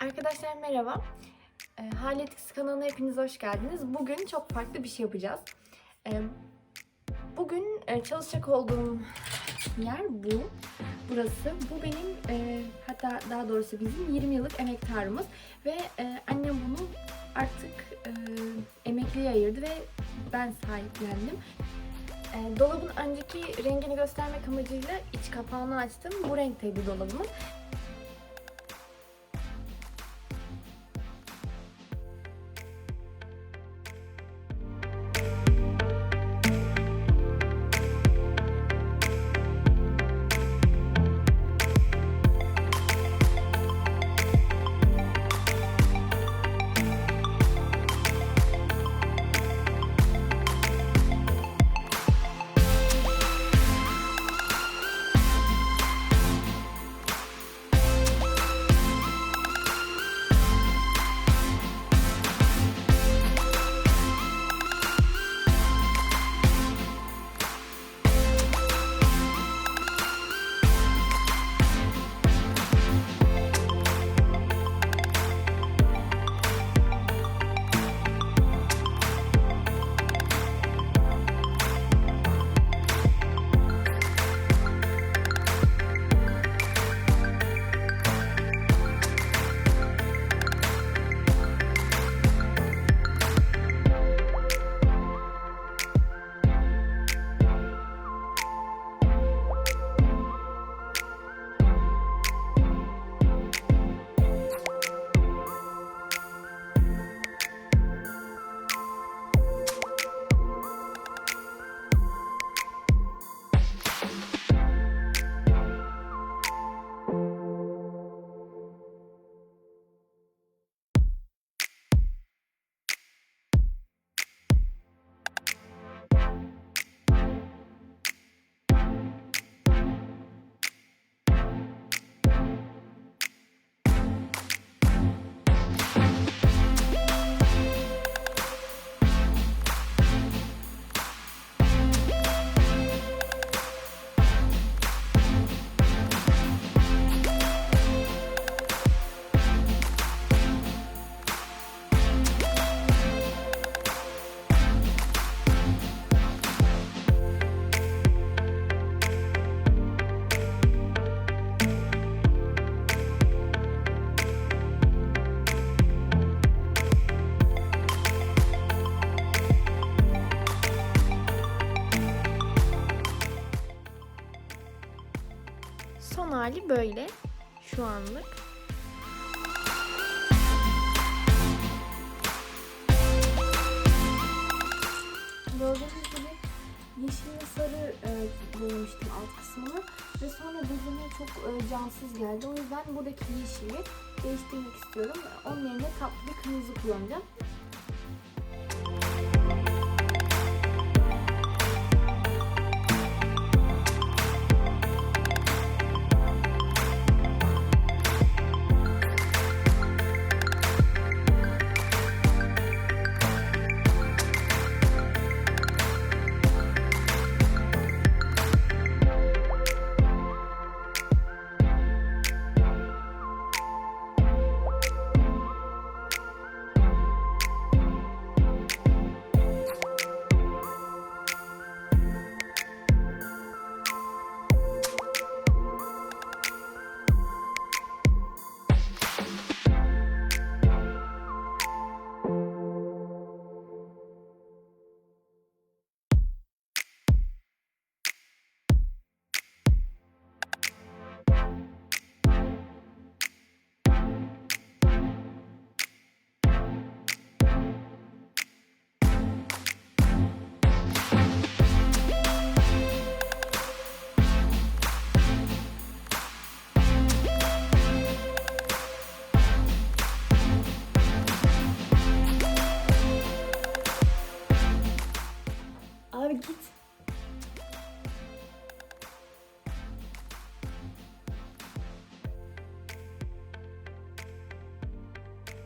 Arkadaşlar merhaba. E, Haletix kanalına hepiniz hoş geldiniz. Bugün çok farklı bir şey yapacağız. E, bugün e, çalışacak olduğum yer bu. Burası. Bu benim e, hatta daha doğrusu bizim 20 yıllık emektarımız ve e, annem bunu artık e, emekliye ayırdı ve ben sahiplendim. E, dolabın önceki rengini göstermek amacıyla iç kapağını açtım. Bu renkteydi dolabımın. Son hali böyle şu anlık. Gördüğünüz gibi yeşil ve sarı e, boyamıştım alt kısmını ve sonra gözüme çok e, cansız geldi. O yüzden buradaki yeşili değiştirmek istiyorum. Onun yerine tatlı bir kırmızı kullanacağım.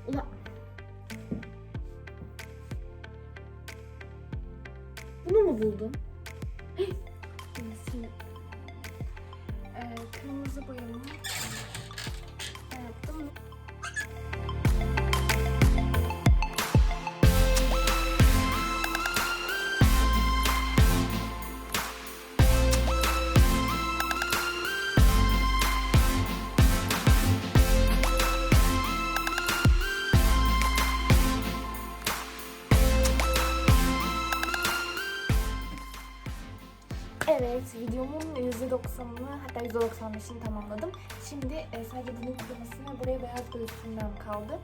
Ulan. Bunu mu buldun? Neyse. Ee, kırmızı boyamı ben yaptım. Evet, videomun %90'ını hatta %95'ini tamamladım. Şimdi e, sadece dilin kurumasını ve buraya beyaz göğsünden kaldı.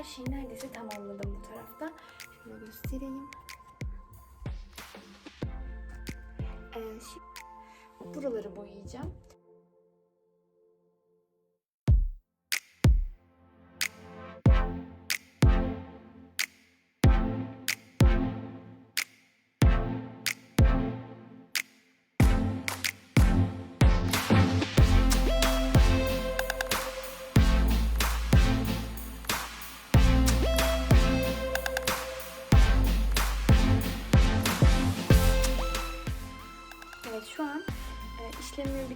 Her şeyi neredeyse tamamladım bu tarafta. Şöyle göstereyim. Ee, şimdi buraları boyayacağım.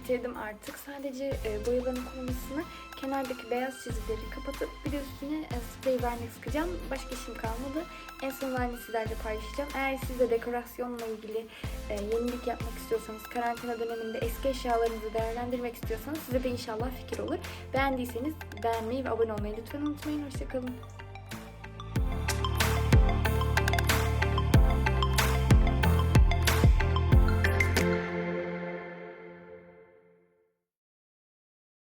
Bitirdim artık. Sadece e, boyaların kurumasını kenardaki beyaz çizgileri kapatıp bir de üstüne e, sprey vernik sıkacağım. Başka işim kalmadı. En son halini sizlerle paylaşacağım. Eğer siz de dekorasyonla ilgili e, yenilik yapmak istiyorsanız, karantina döneminde eski eşyalarınızı değerlendirmek istiyorsanız size de inşallah fikir olur. Beğendiyseniz beğenmeyi ve abone olmayı lütfen unutmayın. Hoşçakalın.